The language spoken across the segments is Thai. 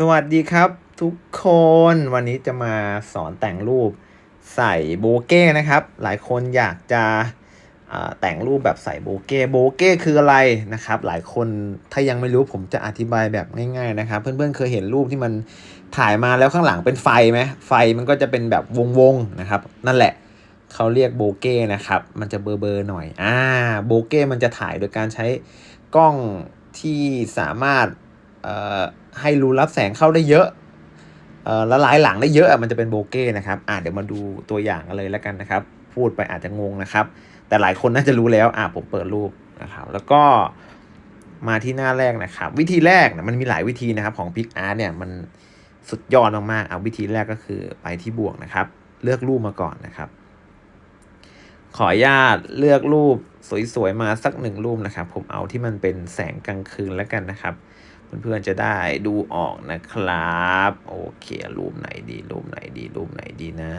สวัสดีครับทุกคนวันนี้จะมาสอนแต่งรูปใส่โบเก้นะครับ หลายคนอยากจะแต่งรูปแบบใส่โบเก้โบเก้คืออะไรนะครับ หลายคนถ้ายังไม่รู้ผมจะอธิบายแบบง่ายๆนะครับ เพื่อนๆเคยเห็นรูปที่มันถ่ายมาแล้วข้างหลังเป็นไฟไหมไฟมันก็จะเป็นแบบวงๆนะครับ นั่นแหละเขาเรียกโบเก้นะครับ มันจะเบลอๆหน่อยอ่าโบเก้มันจะถ่ายโดยการใช้กล้องที่สามารถ ให้รูรับแสงเข้าได้เยอะออละลายหลังได้เยอะมันจะเป็นโบเก้นะครับอ่าเดี๋ยวมาดูตัวอย่างกันเลยแล้วกันนะครับ พูดไปอาจจะงงนะครับ แต่หลายคนน่าจะรู้แล้วอ่าผมเปิดรูปนะครับแล้วก็มาที่หน้าแรกนะครับ วิธีแรกนะมันมีหลายวิธีนะครับของ p i c a r t เนี่ยมันสุดยอดมากๆเอาวิธีแรกก็คือไปที่บวกนะครับ เลือกรูปมาก่อนนะครับ ขออนุญาตเลือกรูปสวยๆมาสักหนึ่งรูปนะครับ ผมเอาที่มันเป็นแสงกลางคืนแล้วกันนะครับ เพื่อนๆจะได้ดูออกนะครับ โอเค รูปไหนดีรูปไหนดีรูปไหนดีนะ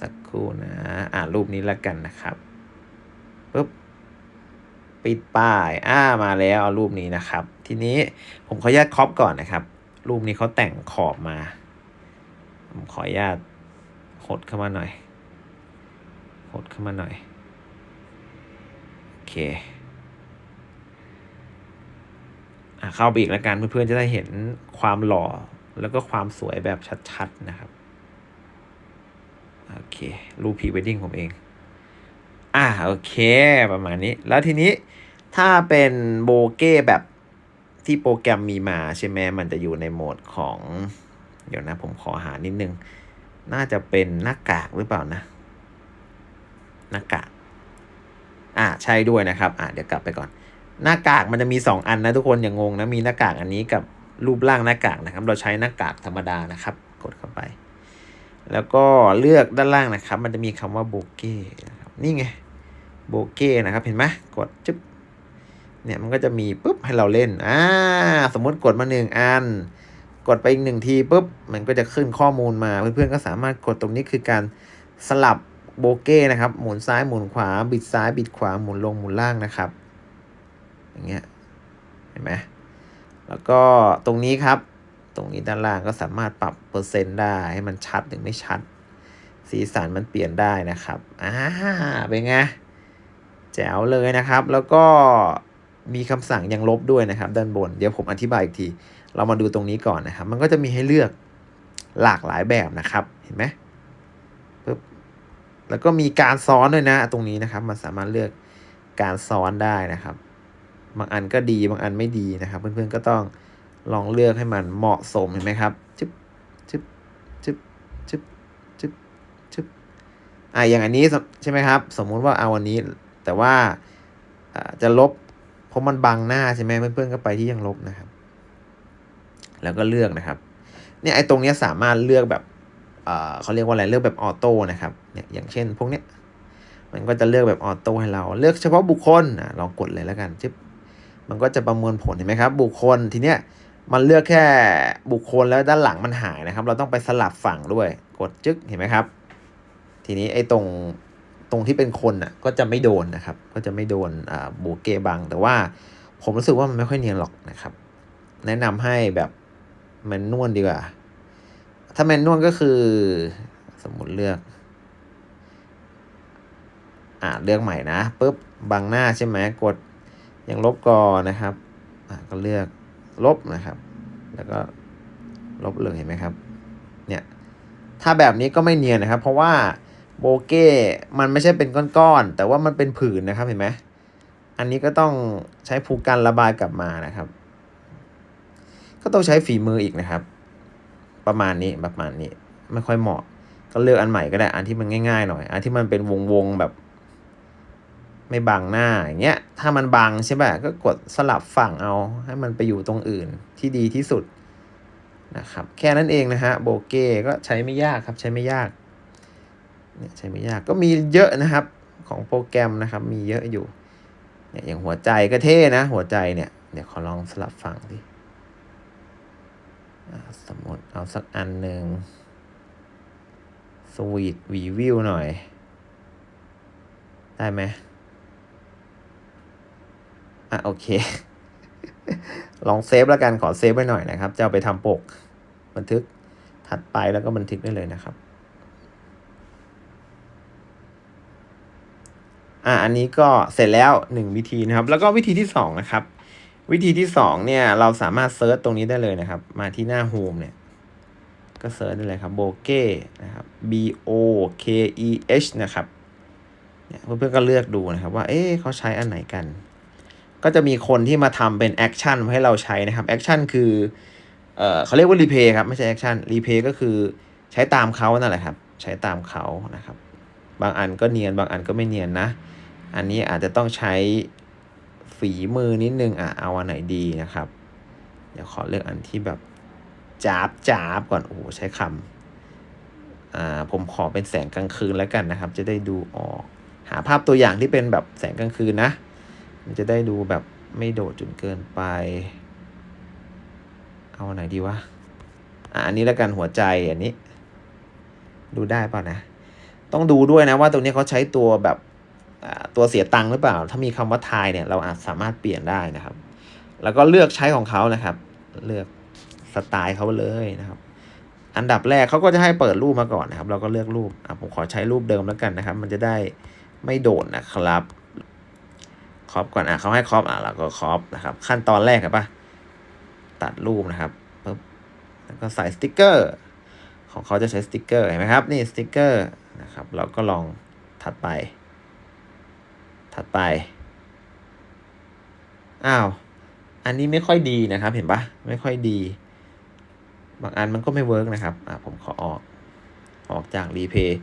สักครู่นะ อ่ารูปนี้แล้วกันนะครับปุ๊บปิดป้ายอ่ามาแล้วเอารูปนี้นะครับ ทีนี้ผมขออนุญาตครอปก่อนนะครับ รูปนี้เขาแต่งขอบมา ผมขออนุญาตหดเข้ามาหน่อยหดเข้ามาหน่อยโอเค อะ เข้าไปอีกแล้วกันเพื่อนๆจะได้เห็นความหล่อแล้วก็ความสวยแบบชัดๆนะครับโอเครูปพรีเวดดิ้งผมเอง อ่าโอเค ประมาณนี้ แล้วทีนี้ถ้าเป็นโบเก้แบบที่โปรแกรมมีมาใช่ไหมมันจะอยู่ในโหมดของ เดี๋ยวนะผมขอหานิดนึง น่าจะเป็นหน้ากากหรือเปล่านะ หน้ากาก อ่าใช่ด้วยนะครับ อ่าเดี๋ยวกลับไปก่อน หน้ากากมันจะมี 2 อันนะทุกคนอย่างงงนะมีหน้ากากอันนี้กับรูปร่างหน้ากากนะครับ เราใช้หน้ากากธรรมดานะครับ กดเข้าไป แล้วก็เลือกด้านล่างนะครับ มันจะมีคำว่าโบเก้นะครับนี่ไงโบเก้นะครับเห็นไหมกดจึ๊บเนี่ยมันก็จะมีปุ๊บให้เราเล่นอ่าสมมติกดมาหนึ่งอัน กดไปอีกหนึ่งทีปุ๊บมันก็จะขึ้นข้อมูลมาเพื่อนๆก็สามารถกดตรงนี้คือการสลับโบเก้นะครับ หมุนซ้ายหมุนขวา บิดซ้ายบิดขวาหมุนลงหมุนล่างนะครับ อย่างเงี้ยเห็นไหมแล้วก็ตรงนี้ครับ ตรงนี้ด้านล่างก็สามารถปรับเปอร์เซ็นต์ได้ให้มันชัดหรือไม่ชัด สีสันมันเปลี่ยนได้นะครับอ่าเป็นไงแจ๋วเลยนะครับ แล้วก็มีคำสั่งยังลบด้วยนะครับ ด้านบน เดี๋ยวผมอธิบายอีกที เรามาดูตรงนี้ก่อนนะครับ มันก็จะมีให้เลือกหลากหลายแบบนะครับ เห็นไหมปึ๊บแล้วก็มีการซ้อนด้วยนะ ตรงนี้นะครับ มันสามารถเลือกการซ้อนได้นะครับ บางอันก็ดีบางอันไม่ดีนะครับเพื่อนๆก็ต้องลองเลือกให้มันเหมาะสมเห็นไหมครับจึ๊บจึ๊บจึ๊บจึ๊บจึ๊บจึ๊บอ่าอย่างอันนี้ใช่ไหมครับ สมมุติว่าเอาอันนี้ แต่ว่าจะลบเพราะมันบังหน้าใช่ไหมเพื่อนๆก็ไปที่ยังลบนะครับ แล้วก็เลือกนะครับเนี่ยไอ้ตรงเนี้ยสามารถเลือกแบบเขาเรียกว่าอะไรเลือกแบบออโต้นะครับเนี่ยอย่างเช่น พวกเนี้ยมันก็จะเลือกแบบออโต้ให้เรา เลือกเฉพาะบุคคลอะลองกดเลยแล้วกันจึ๊บ มันก็จะประมวลผลเห็นไหมครับ บุคคลทีเนี้ยมันเลือกแค่บุคคลแล้วด้านหลังมันหายนะครับ เราต้องไปสลับฝั่งด้วย กดจึ๊กเห็นไหมครับ ทีนี้ไอ้ตรงตรงที่เป็นคนอะก็จะไม่โดนนะครับ ก็จะไม่โดนอ่าโบเกบัง แต่ว่าผมรู้สึกว่ามันไม่ค่อยเนียนหรอกนะครับ แนะนำให้แบบแมนนวลดีกว่า ถ้าแมนนวลก็คือ สมมติเลือก อ่าเลือกใหม่นะปุ๊บบังหน้าใช่ไหมกด ยังลบก่อนนะครับก็เลือกลบนะครับ แล้วก็ลบเลยเห็นไหมครับ เนี่ย ถ้าแบบนี้ก็ไม่เนียนนะครับ เพราะว่าโบเก้มันไม่ใช่เป็นก้อนๆ แต่ว่ามันเป็นผืนนะครับเห็นไหมอันนี้ก็ต้องใช้ภูการระบายกลับมานะครับ ก็ต้องใช้ฝีมืออีกนะครับ ประมาณนี้ประมาณนี้ ไม่ค่อยเหมาะ ก็เลือกอันใหม่ก็ได้ อันที่มันง่ายๆหน่อย อันที่มันเป็นวงๆแบบ ไม่บังหน้าอย่างเงี้ยถ้ามันบังใช่ป่ะก็กดสลับฝั่งเอา ให้มันไปอยู่ตรงอื่นที่ดีที่สุดนะครับแค่นั้นเองนะฮะโบเก้ก็ใช้ไม่ยากครับใช้ไม่ยากเนี่ยใช้ไม่ยากก็มีเยอะนะครับของโปรแกรมนะครับมีเยอะอยู่เนี่ยอย่างหัวใจก็เท่นะ หัวใจเนี่ยเดี๋ยวขอลองสลับฝั่งดิสมมติเอาสักอันหนึ่งสวีทวีวิวหน่อย ได้ไหม อะโอเค ลองเซฟแล้วกันขอเซฟไว้หน่อยนะครับ จะเอาไปทำปก บันทึกถัดไปแล้วก็บันทึกได้เลยนะครับ อ่าอันนี้ก็เสร็จแล้วหนึ่งวิธีนะครับ แล้วก็วิธีที่สองนะครับ วิธีที่สองเนี่ย เราสามารถเซิร์ชตรงนี้ได้เลยนะครับ มาที่หน้าโฮมเนี่ยก็เซิร์ชได้เลยครับโบเก้นะครับ B O K E H นะครับเนี่ยเพื่อนๆก็เลือกดูนะครับว่า เอ๊ะเขาใช้อันไหนกัน ก็จะมีคนที่มาทำเป็นแอคชั่นให้เราใช้นะครับแอคชั่นคือเอ่อเขาเรียกว่ารีเพย์ครับไม่ใช่แอคชั่นรีเพย์ก็คือใช้ตามเขานั่นแหละครับ ใช้ตามเขานะครับ บางอันก็เนียนบางอันก็ไม่เนียนนะ อันนี้อาจจะต้องใช้ฝีมือนิดนึงอะเอาอันไหนดีนะครับ เดี๋ยวขอเลือกอันที่แบบจาบจาบก่อนโอ้โหใช้คำอ่าผมขอเป็นแสงกลางคืนแล้วกันนะครับ จะได้ดูออก หาภาพตัวอย่างที่เป็นแบบแสงกลางคืนนะ มันจะได้ดูแบบไม่โดดจนเกินไป เอาไหนดีวะ อะอันนี้แล้วกันหัวใจอันนี้ ดูได้เปล่านะ ต้องดูด้วยนะว่าตรงนี้เขาใช้ตัวแบบตัวเสียตังค์หรือเปล่า ถ้ามีคำว่าทายเนี่ย เราอาจสามารถเปลี่ยนได้นะครับ แล้วก็เลือกใช้ของเขานะครับ เลือกสไตล์เขาเลยนะครับ อันดับแรกเขาก็จะให้เปิดรูปมาก่อนนะครับ เราก็เลือกรูปผมขอใช้รูปเดิมแล้วกันนะครับ มันจะได้ไม่โดดนะครับ ครอปก่อนอะเขาให้ครอปอะเราก็ครอปนะครับ ขั้นตอนแรกครับปะตัดรูปนะครับปึ๊บแล้วก็ใส่สติกเกอร์ ของเขาจะใช้สติกเกอร์เห็นไหมครับนี่สติกเกอร์นะครับ เราก็ลองถัดไป ถัดไปอ้าวอันนี้ไม่ค่อยดีนะครับ เห็นปะไม่ค่อยดี บางอันมันก็ไม่เวิร์กนะครับอะผมขอออกออกจากรีเพย์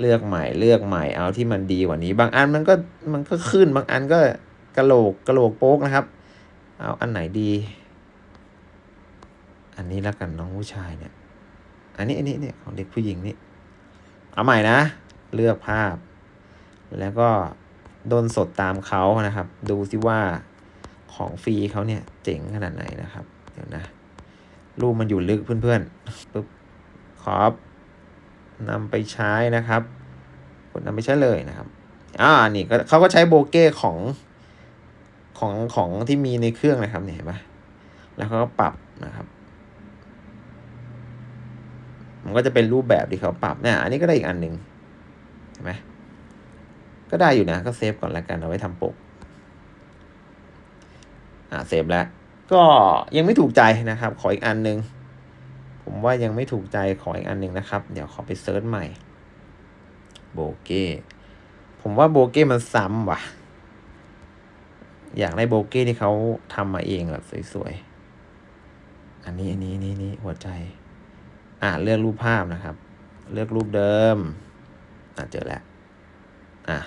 เลือกใหม่เลือกใหม่เอาที่มันดีกว่านี้ บางอันมันก็มันก็ขึ้นบางอันก็กระโหลกกระโหลกโป๊กนะครับ เอาอันไหนดี อันนี้แล้วกันน้องผู้ชายเนี่ย อันนี้อันนี้เนี่ยของเด็กผู้หญิงนี่เอาใหม่นะ เลือกภาพ แล้วก็โดนสดตามเขานะครับ ดูซิว่าของฟรีเขาเนี่ยเจ๋งขนาดไหนนะครับ เดี๋ยวนะ รูปมันอยู่ลึกเพื่อนๆปุ๊บขอบ นำไปใช้นะครับ กดนำไปใช้เลยนะครับอ่านี่ก็เขาก็ใช้โบเก้ของของของที่มีในเครื่องนะครับเนี่ยเห็นปะแล้วเขาก็ปรับนะครับ มันก็จะเป็นรูปแบบที่เขาปรับเนี่ยอันนี้ก็ได้อีกอันหนึ่งเห็นไหมก็ได้อยู่นะก็เซฟก่อนแล้วกันเอาไว้ทำปกอ่าเซฟแล้วก็ยังไม่ถูกใจนะครับ ขออีกอันหนึ่ง ผมว่ายังไม่ถูกใจขออีกอันหนึ่งนะครับ เดี๋ยวขอไปเซิร์ชใหม่ โบเก้ผมว่าโบเก้มันซ้ำว่ะ อยากได้โบเก้ที่เขาทำมาเองแบบสวยๆ อันนี้อันนี้นี่นี่หัวใจ อ่าเลือกรูปภาพนะครับ เลือกรูปเดิม อ่าเจอแล้ว อะ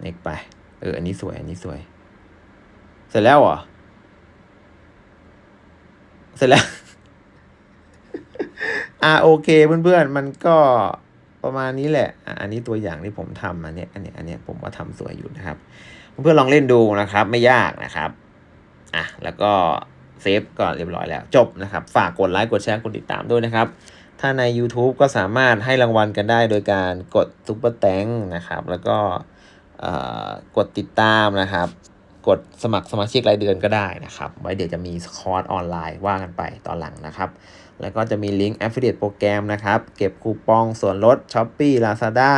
เน็กไป เออ อันนี้สวย อันนี้สวย เสร็จแล้วเหรอ เสร็จแล้ว อ่าโอเคเพื่อนๆ มันก็ประมาณนี้แหละอะอันนี้ตัวอย่างที่ผมทำอันนี้อันนี้อันนี้ผมว่าทำสวยอยู่นะครับ เพื่อนๆลองเล่นดูนะครับ ไม่ยากนะครับอะแล้วก็เซฟก็เรียบร้อยแล้ว จบนะครับ ฝากกดไลค์กดแชร์กดติดตามด้วยนะครับ ถ้าใน YouTube ก็สามารถให้รางวัลกันได้โดยการกดซุปเปอร์แตงนะครับ แล้วก็อ่อกดติดตามนะครับ กดสมัครสมาชิกรายเดือนก็ได้นะครับ ไว้เดี๋ยวจะมีคอร์สออนไลน์ว่ากันไปตอนหลังนะครับ แล้วก็จะมีลิงก์ Affiliate โปรแกรมนะครับ เก็บคูปองส่วนลด s h o p e e Lazada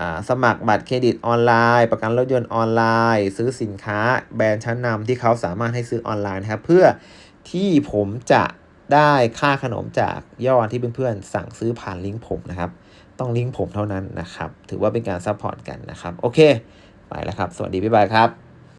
อ่าสมัครบัตรเครดิตออนไลน์ ประกันรถยนต์ออนไลน์ ซื้อสินค้าแบรนด์ชั้นนำที่เขาสามารถให้ซื้อออนไลน์นะครับ เพื่อที่ผมจะได้ค่าขนมจากยอดที่เพื่อนๆสั่งซื้อผ่านลิงก์ผมนะครับ ต้องลิงก์ผมเท่านั้นนะครับ ถือว่าเป็นการซัพพอร์ตกันนะครับ โอเค ไปแล้วครับ สวัสดี บ๊ายบายครับ